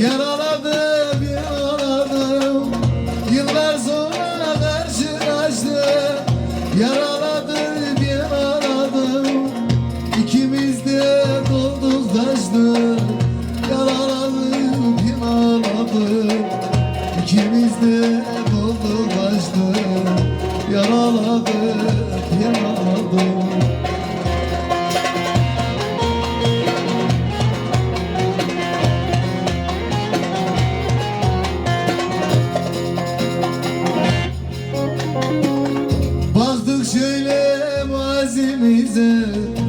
Yaraladım, yaraladım Yıllar sonra karşılaştık Yaraladım, yaraladım İkimiz de dolduk taştık Yaraladım, yaraladım İkimiz de dolduk taştık Yaraladım, yaraladım mazimize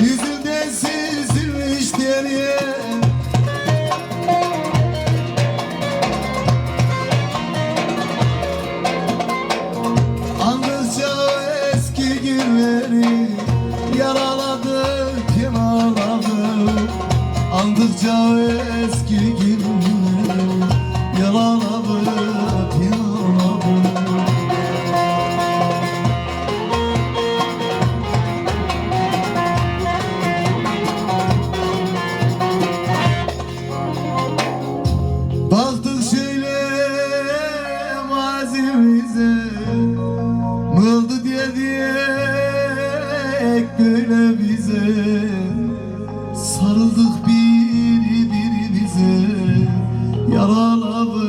Yüzümden süzülmüş deriye Andıkça eski günleri Yaraladı kim ağladı? Andıkça eski Gülerek böyle bize sarıldık birbirimize. Yaraladık